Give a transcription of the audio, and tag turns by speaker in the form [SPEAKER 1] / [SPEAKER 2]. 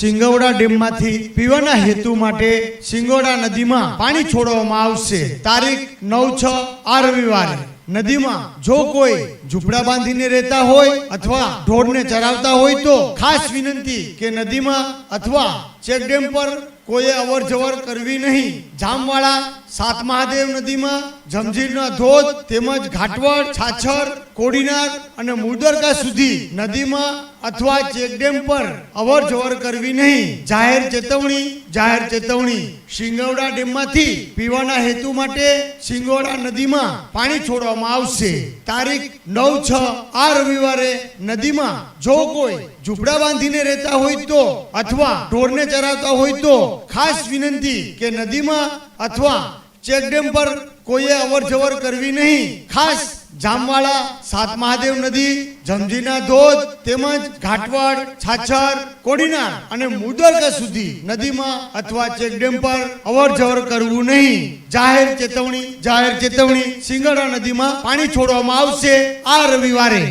[SPEAKER 1] સિંગવડા ડેમમાંથી પીવાના હેતુ માટે સિંગોડા નદીમાં પાણી છોડવામાં આવશે. તારીખ નવ છ આ રવિવારે. નદીમાં જો કોઈ ઝૂંપડા બાંધીને રહેતા હોય અથવા ઢોરને ચરાવતા હોય તો ખાસ વિનંતી કે નદીમાં અથવા ચેકડેમ પર કોઈએ અવર જવર કરવી નહીં. જામવાળા સાત મહાદેવ નદીમાં જમજીરના ધોધ તેમજ ઘાટવડ છાછર કોડીનાર અને મુદરકા સુધી નદીમાં અથવા ચેકડેમ પર અવર જવર કરવી નહીં. જાહેર ચેતવણી જાહેર ચેતવણી. શિંગવડા ડેમમાંથી પીવાના હેતુ માટે શિંગોડા નદીમાં પાણી છોડવામાં આવશે. તારીખ નવ છ આ રવિવારે નદીમાં જો કોઈ ઝૂંપડા બાંધીને રહેતા હોય તો અથવા ઢોરને ચરાવતા હોય તો ખાસ વિનંતી કે નદીમાં અથવા ચેકડેમ પર કોઈએ અવરજવર કરવી નહીં. ખાસ જામવાળા સાત મહાદેવ નદી જમજીના ધોધ, તેમજ ઘાટવાડ, છાછર કોડીના અને મુદરકા સુધી નદીમાં અથવા ચેકડેમ પર અવરજવર કરવું નહીં. જાહેર ચેતવણી જાહેર ચેતવણી સિંગડા નદીમાં પાણી છોડવામાં આવશે આ રવિવારે.